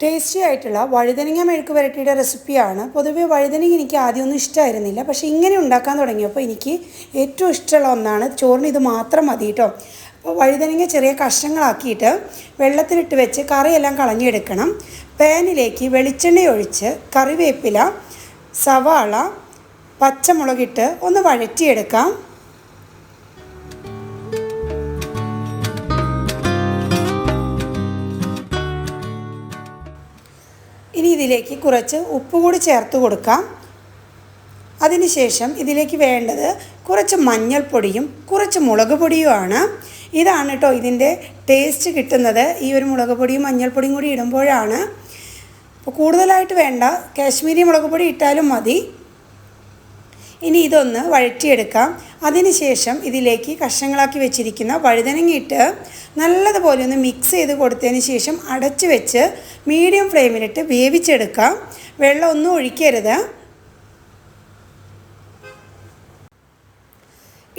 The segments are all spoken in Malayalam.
ടേസ്റ്റി ആയിട്ടുള്ള വഴുതനങ്ങ മെഴുക്ക് പുരട്ടിയുടെ റെസിപ്പിയാണ്. പൊതുവെ വഴുതനങ്ങ എനിക്ക് ആദ്യമൊന്നും ഇഷ്ടമായിരുന്നില്ല പക്ഷേ ഇങ്ങനെ ഉണ്ടാക്കാൻ തുടങ്ങിയപ്പോൾ എനിക്ക് ഏറ്റവും ഇഷ്ടമുള്ള ഒന്നാണ് ചോറിന് ഇത് മാത്രം മതി കേട്ടോ അപ്പോൾ വഴുതനങ്ങ ചെറിയ കഷ്ണങ്ങളാക്കിയിട്ട് വെള്ളത്തിലിട്ട് വെച്ച് കറിയെല്ലാം കളഞ്ഞെടുക്കണം. പാനിലേക്ക് വെളിച്ചെണ്ണ ഒഴിച്ച് കറിവേപ്പില സവാള പച്ചമുളകിട്ട് ഒന്ന് വഴറ്റിയെടുക്കാം. ഇനി ഇതിലേക്ക് കുറച്ച് ഉപ്പ് കൂടി ചേർത്ത് കൊടുക്കാം. അതിനുശേഷം ഇതിലേക്ക് വേണ്ടത് കുറച്ച് മഞ്ഞൾപ്പൊടിയും കുറച്ച് മുളക് പൊടിയുമാണ്. ഇതാണ് കേട്ടോ ഇതിന്റെ ടേസ്റ്റ് കിട്ടുന്നത്. ഈ ഒരു മുളക് പൊടിയും മഞ്ഞൾപ്പൊടിയും കൂടി ഇടുമ്പോഴാണ്. അപ്പോൾ കൂടുതലായിട്ട് വേണ്ട കാശ്മീരി മുളക് പൊടി ഇട്ടാലും മതി. ഇനി ഇതൊന്ന് വഴറ്റിയെടുക്കാം. അതിനുശേഷം ഇതിലേക്ക് കഷ്ണങ്ങളാക്കി വെച്ചിരിക്കുന്ന വഴുതനങ്ങയിട്ട് നല്ലതുപോലെ ഒന്ന് മിക്സ് ചെയ്ത് കൊടുത്തതിന് ശേഷം അടച്ച് വെച്ച് മീഡിയം ഫ്ലെയിമിലിട്ട് വേവിച്ചെടുക്കാം. വെള്ളം ഒന്നും ഒഴിക്കരുത്.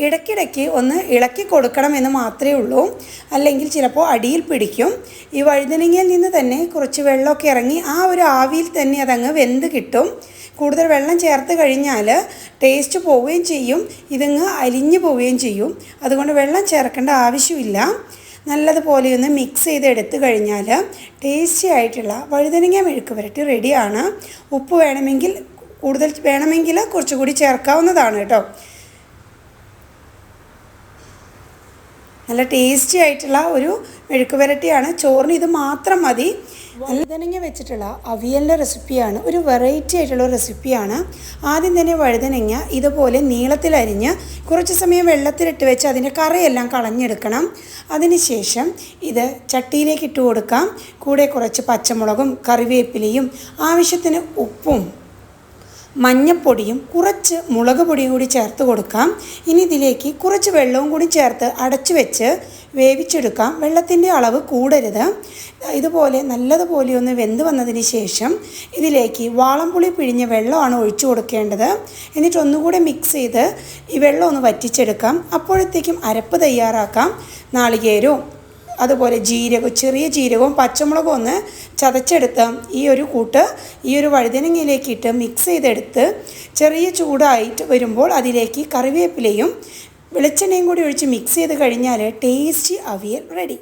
ഇടയ്ക്കിടയ്ക്ക് ഒന്ന് ഇളക്കി കൊടുക്കണം എന്ന് മാത്രമേ ഉള്ളൂ. അല്ലെങ്കിൽ ചിലപ്പോൾ അടിയിൽ പിടിക്കും. ഈ വഴുതനങ്ങയിൽ നിന്ന് തന്നെ കുറച്ച് വെള്ളമൊക്കെ ഇറങ്ങി ആ ഒരു ആവിയിൽ തന്നെ അതങ്ങ് വെന്ത് കിട്ടും. കൂടുതൽ വെള്ളം ചേർത്ത് കഴിഞ്ഞാൽ ടേസ്റ്റ് പോവുകയും ചെയ്യും. ഇതങ്ങ് അലിഞ്ഞു പോവുകയും ചെയ്യും. അതുകൊണ്ട് വെള്ളം ചേർക്കേണ്ട ആവശ്യമില്ല. നല്ലതുപോലെ ഒന്ന് മിക്സ് ചെയ്ത് എടുത്തു കഴിഞ്ഞാൽ ടേസ്റ്റി ആയിട്ടുള്ള വഴുതനങ്ങ മെഴുക്ക് പുരട്ടി റെഡിയാണ് ഉപ്പ് വേണമെങ്കിൽ കൂടുതൽ വേണമെങ്കിൽ കുറച്ചുകൂടി ചേർക്കാവുന്നതാണ് കേട്ടോ. നല്ല ടേസ്റ്റി ആയിട്ടുള്ള ഒരു മെഴുക്ക് പുരട്ടിയാണ്. ചോറിന് ഇത് മാത്രം മതി. വഴുതനങ്ങ വെച്ചിട്ടുള്ള അവിയലിന്റെ റെസിപ്പിയാണ് ഒരു വെറൈറ്റി ആയിട്ടുള്ള റെസിപ്പിയാണ് ആദ്യം തന്നെ വഴുതനങ്ങ ഇതുപോലെ നീളത്തിലരിഞ്ഞ് കുറച്ച് സമയം വെള്ളത്തിലിട്ട് വെച്ച് അതിന്റെ കറയെല്ലാം കളഞ്ഞെടുക്കണം. അതിനുശേഷം ഇത് ചട്ടിയിലേക്ക് ഇട്ട് കൊടുക്കാം. കൂടെ കുറച്ച് പച്ചമുളകും കറിവേപ്പിലയും ആവശ്യത്തിന് ഉപ്പും മഞ്ഞപ്പൊടിയും കുറച്ച് മുളക് പൊടിയും കൂടി ചേർത്ത് കൊടുക്കാം. ഇനി ഇതിലേക്ക് കുറച്ച് വെള്ളവും കൂടി ചേർത്ത് അടച്ചു വെച്ച് വേവിച്ചെടുക്കാം. വെള്ളത്തിന്റെ അളവ് കൂടരുത്. ഇതുപോലെ നല്ലതുപോലെ ഒന്ന് വെന്ത് വന്നതിന് ശേഷം ഇതിലേക്ക് വാളംപുളി പിഴിഞ്ഞ വെള്ളമാണ് ഒഴിച്ചു കൊടുക്കേണ്ടത്. എന്നിട്ട് ഒന്നുകൂടെ മിക്സ് ചെയ്ത് ഈ വെള്ളം ഒന്ന് വറ്റിച്ചെടുക്കാം. അപ്പോഴത്തേക്കും അരപ്പ് തയ്യാറാക്കാം. നാളികേരവും അതുപോലെ ജീരകം ചെറിയ ജീരകവും പച്ചമുളകും ഒന്ന് ചതച്ചെടുത്ത് ഈ ഒരു കൂട്ട് ഈ ഒരു വഴുതനങ്ങയിലേക്ക് ഇട്ട് മിക്സ് ചെയ്തെടുത്ത് ചെറിയ ചൂടായിട്ട് വരുമ്പോൾ അതിലേക്ക് കറിവേപ്പിലയും വെളിച്ചെണ്ണയും കൂടി ഒഴിച്ച് മിക്സ് ചെയ്ത് കഴിഞ്ഞാൽ ടേസ്റ്റി അവിയൽ റെഡി